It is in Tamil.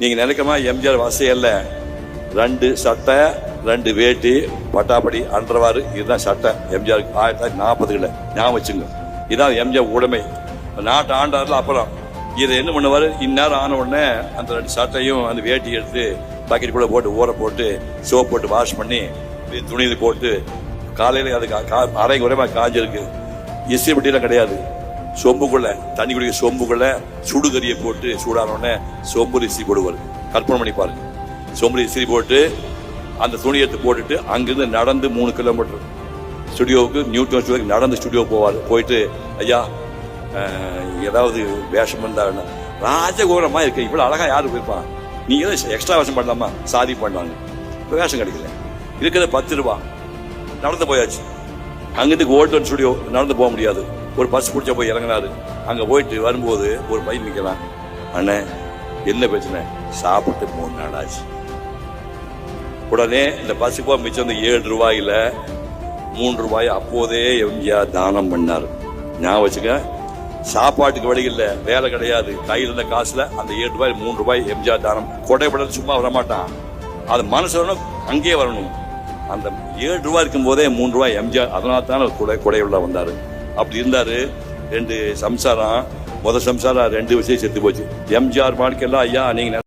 நீங்க நினைக்கமா எம்ஜிஆர் வசையல்ல ரெண்டு சட்டை ரெண்டு வேட்டி பட்டாப்படி அன்றவாறு இதுதான் சட்டை. எம்ஜிஆர் ஆயிரத்தி தொள்ளாயிரத்தி நாற்பதுல ஞாபகம் வச்சுங்க இதான் எம்ஜிஆர் உடைமை. நாட்டு ஆண்டாரில் அப்புறம் இதை என்ன பண்ணுவாரு? இந்நேரம் ஆன உடனே அந்த ரெண்டு சட்டையும் அந்த வேட்டி எடுத்து பக்கெட் கூட போட்டு ஊற போட்டு சோப் போட்டு வாஷ் பண்ணி துணியில் போட்டு காலையில் அது கா- கா- அரை குறைவாக காஞ்சிருக்கு. இசை பெட்டியெல்லாம் கிடையாது. சொம்புக்குள்ள தண்ணி குடிக்க சொம்புக்குள்ள சுடுகரியை போட்டு சூடான உடனே சொம்பு போடுவார். கற்பனை பண்ணி பாருங்க. சோம்பு இசி போட்டு அந்த துணி எடுத்து போட்டுட்டு அங்கிருந்து நடந்து மூணு கிலோமீட்டர் ஸ்டுடியோவுக்கு நியூட்டன் ஸ்டுடியோக்கு நடந்து ஸ்டுடியோ போவார். போயிட்டு ஐயா ஏதாவது வேஷம் வந்தா ராஜகோரமா இருக்கு இவ்வளவு அழகா யாரு போயிருப்பான் நீங்க ஏதாவது எக்ஸ்ட்ரா வேஷம் பண்ணலாமா? சாதி பண்ணுவாங்க இப்போ வேஷம் கிடைக்கல. இருக்கிறத பத்து ரூபா. நடந்து போயாச்சு. அங்கேருந்து ஓல்டன் ஸ்டுடியோ நடந்து போக முடியாது. ஒரு பஸ் பிடிச்ச போய் இறங்கினாரு அங்க போயிட்டு வரும்போது ஒரு பையன் நிக்கிறான். அண்ணே என்ன பிரச்சனை? சாப்பிட்டு மூணு நாள் ஆச்சு. உடனே இந்த பஸ்ஸுக்கு போக மிச்சம் இந்த ஏழு ரூபாயில மூன்று ரூபாய் அப்போதே எம்ஜிஆர் தானம் பண்ணார். ஞாபகம் வச்சுக்க சாப்பாட்டுக்கு வழி இல்லை வேலை கிடையாது. கையில் இருந்த காசுல அந்த ஏழு ரூபாய் மூணு ரூபாய் எம்ஜிஆர் தானம். கொடைப்படல் சும்மா வரமாட்டான் அது மனசு வரணும் அங்கேயே வரணும். அந்த ஏழு ரூபாய் இருக்கும் போதே மூன்று ரூபாய் எம்ஜிஆர் அதனால தான் கொடை கொடை உள்ள வந்தாரு. அப்படி இருந்தாரு ரெண்டு சம்சாரம் முத சம்சாரம் ரெண்டு விஷயம் செத்து போச்சு. எம்ஜிஆர் வாழ்க்கையெல்லாம் ஐயா நீங்க